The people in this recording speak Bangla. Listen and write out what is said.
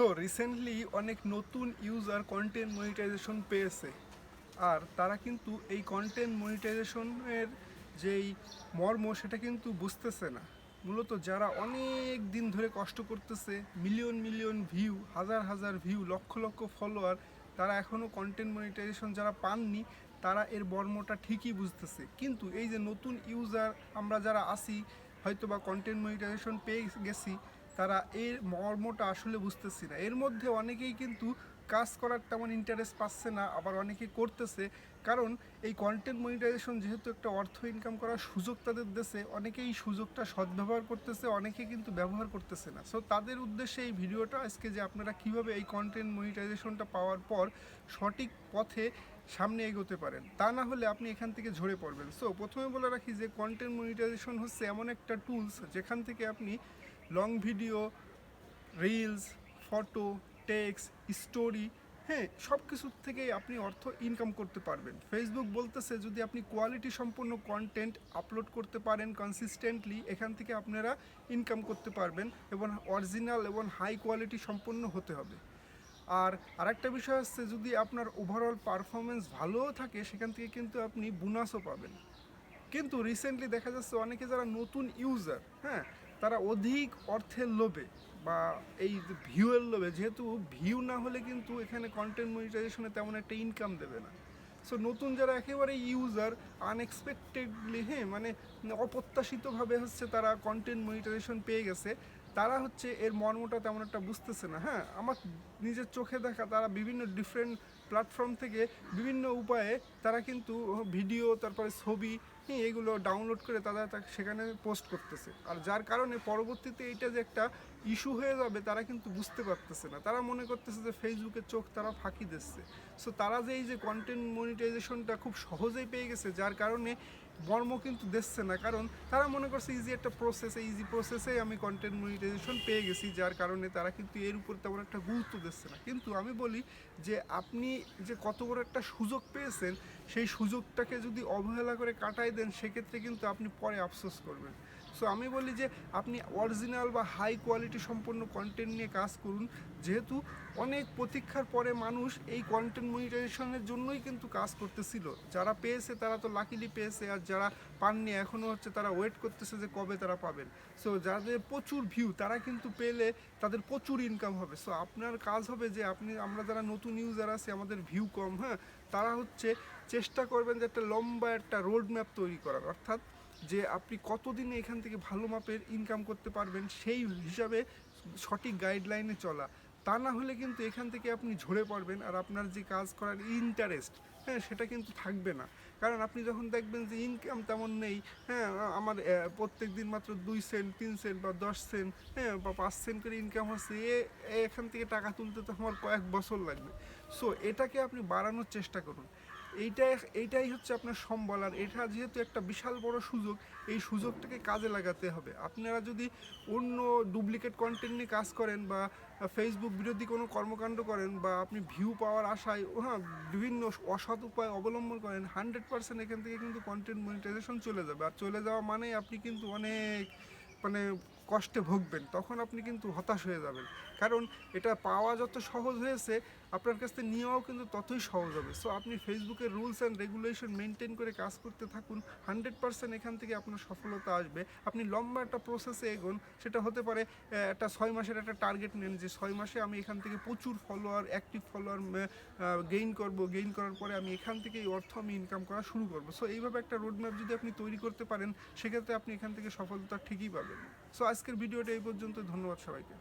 সো রিসেন্টলি অনেক নতুন ইউজার কন্টেন্ট মনিটাইজেশন পেয়েছে। আর তারা কিন্তু এই কন্টেন্ট মনিটাইজেশনের যেই মর্ম, সেটা কিন্তু বুঝতেছে না। মূলত যারা অনেক দিন ধরে কষ্ট করতেছে মিলিয়ন মিলিয়ন ভিউ হাজার হাজার ভিউ লক্ষ লক্ষ ফলোয়ার তারা এখনও কন্টেন্ট মনিটাইজেশন যারা পাননি, তারা এর মর্মটা ঠিকই বুঝতেছে। কিন্তু এই যে নতুন ইউজার আমরা যারা আসি হয়তো বা কন্টেন্ট মনিটাইজেশন পেয়ে গেছি তারা এর মর্মটা আসলে বুঝতেছি না। এর মধ্যে অনেকেই কিন্তু কাজ করার তেমন ইন্টারেস্ট পাচ্ছে না, আবার অনেকে করতেছে। কারণ এই কন্টেন্ট মনিটাইজেশন যেহেতু একটা অর্থ ইনকাম করার সুযোগ তাদের দেশে অনেকেই এই সুযোগটা সদ্ব্যবহার করতেছে, অনেকে কিন্তু ব্যবহার করতেছে না। সো তাদের উদ্দেশ্যে এই ভিডিওটা আজকে যে আপনারা কীভাবে এই কন্টেন্ট মনিটাইজেশনটা পাওয়ার পর সঠিক পথে সামনে এগোতে পারেন, তা না হলে আপনি এখান থেকে ঝরে পড়বেন। সো প্রথমে বলে রাখি যে কন্টেন্ট মনিটাইজেশন হচ্ছে এমন একটা টুলস যেখান থেকে আপনি long video reels photo text story হ্যাঁ সব কিছুর থেকেই আপনি অর্থ ইনকাম করতে পারবেন। ফেসবুক বলতেছে যদি আপনি কোয়ালিটি সম্পন্ন কন্টেন্ট আপলোড করতে পারেন কনসিস্টেন্টলি এখান থেকে আপনারা ইনকাম করতে পারবেন এবং অরিজিনাল এবং হাই কোয়ালিটি সম্পন্ন হতে হবে। আর আরেকটা বিষয় হচ্ছে যদি আপনার ওভারঅল পারফরমেন্স ভালোও থাকে, সেখান থেকে কিন্তু আপনি বোনাসও পাবেন। কিন্তু রিসেন্টলি দেখা যাচ্ছে অনেকে যারা নতুন ইউজার হ্যাঁ তারা অধিক অর্থের লোভে বা এই ভিউয়ের লোভে, যেহেতু ভিউ না হলে কিন্তু এখানে কন্টেন্ট মনিটাইজেশনে তেমন একটা ইনকাম দেবে না। সো নতুন যারা একেবারে ইউজার আনএক্সপেক্টেডলি হ্যাঁ মানে অপ্রত্যাশিতভাবে হচ্ছে তারা কন্টেন্ট মনিটাইজেশন পেয়ে গেছে, তারা হচ্ছে এর মর্মটা তেমন একটা বুঝতেছে না। হ্যাঁ আমার নিজের চোখে দেখা তারা বিভিন্ন ডিফারেন্ট প্ল্যাটফর্ম থেকে বিভিন্ন উপায়ে তারা কিন্তু ভিডিও তারপরে ছবি এগুলো ডাউনলোড করে তারা সেখানে পোস্ট করতেছে। আর যার কারণে পরবর্তীতে এইটা যে একটা ইস্যু হয়ে যাবে, তারা কিন্তু বুঝতে পারতেছে না। তারা মনে করতেছে যে ফেসবুকের চোখ তারা ফাঁকি দিচ্ছে। সো তারা যে এই যে কন্টেন্ট মনিটাইজেশনটা খুব সহজেই পেয়ে গেছে, যার কারণে মর্ম কিন্তু দিচ্ছে না। কারণ তারা মনে করছে ইজি একটা প্রসেস ইজি প্রসেসেই আমি কন্টেন্ট মনিটাইজেশন পেয়ে গেছি, যার কারণে তারা কিন্তু এর উপর তেমন একটা গুরুত্ব দিচ্ছে না। কিন্তু আমি বলি যে আপনি যে কত বড় একটা সুযোগ পেয়েছেন, সেই সুযোগটাকে যদি অবহেলা করে কাটাই দেন, সেক্ষেত্রে কিন্তু আপনি পরে আফসোস করবেন। সো আমি বলি যে, আপনি অরিজিনাল বা হাই কোয়ালিটি সম্পন্ন কন্টেন্ট নিয়ে কাজ করুন। যেহেতু অনেক প্রতীক্ষার পরে মানুষ এই কন্টেন্ট মনিটাইজেশনের জন্যই কিন্তু কাজ করতেছিল। যারা পেয়েছে তারা তো লাকিলি পেয়েছে, আর যারা পাননি এখনও হচ্ছে তারা ওয়েট করতেছে যে কবে তারা পাবেন। সো যাদের প্রচুর ভিউ তারা কিন্তু পেলে তাদের প্রচুর ইনকাম হবে। সো আপনার কাজ হবে যে, আপনি, আমরা যারা নতুন ইউজার আছে, আমাদের ভিউ কম হ্যাঁ? তারা হচ্ছে চেষ্টা করবেন যে একটা লম্বা একটা রোড ম্যাপ তৈরি করার। অর্থাৎ যে আপনি কতদিনে এখান থেকে ভালো মাপের ইনকাম করতে পারবেন সেই হিসাবে সঠিক গাইডলাইনে চলা। তা না হলে কিন্তু এখান থেকে আপনি ঝরে পড়বেন আর আপনার যে কাজ করার ইন্টারেস্ট হ্যাঁ সেটা কিন্তু থাকবে না। কারণ আপনি যখন দেখবেন যে ইনকাম তেমন নেই হ্যাঁ আমার প্রত্যেক দিন মাত্র দুই সেন্ট তিন সেন্ট বা দশ সেন্ট হ্যাঁ বা পাঁচ সেন্ট করে ইনকাম হচ্ছে, এ, এখান থেকে টাকা তুলতে তো আমার কয়েক বছর লাগবে। সো এটাকে আপনি বাড়ানোর চেষ্টা করুন। এইটাই এইটাই হচ্ছে আপনার সম্বল। আর এটা যেহেতু একটা বিশাল বড় সুযোগ, এই সুযোগটাকে কাজে লাগাতে হবে। আপনারা যদি অন্য ডুপ্লিকেট কন্টেন্ট নিয়ে কাজ করেন বা ফেসবুক বিরোধী কোনো কর্মকাণ্ড করেন বা আপনি ভিউ পাওয়ার আশায় হ্যাঁ বিভিন্ন অসৎ উপায় অবলম্বন করেন হান্ড্রেড পার্সেন্ট এখান থেকে কিন্তু কন্টেন্ট মনিটাইজেশন চলে যাবে। আর চলে যাওয়া মানেই আপনি কিন্তু অনেক মানে কষ্টে ভুগবেন, তখন আপনি কিন্তু হতাশ হয়ে যাবেন। কারণ এটা পাওয়া যত সহজ হয়েছে, আপনার কাছ থেকে নেওয়াও কিন্তু ততই সহজ হবে। সো আপনি ফেসবুকের রুলস অ্যান্ড রেগুলেশন মেনটেন করে কাজ করতে থাকুন হান্ড্রেড পার্সেন্ট এখান থেকে আপনার সফলতা আসবে। আপনি লম্বা একটা প্রসেসে এগোন, সেটা হতে পারে একটা ছয় মাসের একটা টার্গেট নেন যে ছয় মাসে আমি এখান থেকে প্রচুর ফলোয়ার অ্যাক্টিভ ফলোয়ার গেইন করব। গেইন করার পরে আমি এখান থেকে এই অর্থ আমি ইনকাম করা শুরু করব। সো এইভাবে একটা রোডম্যাপ যদি আপনি তৈরি করতে পারেন, সেক্ষেত্রে আপনি এখান থেকে সফলতা ঠিকই পাবেন। সো আজকের ভিডিওটা এই পর্যন্ত ধন্যবাদ সবাইকে।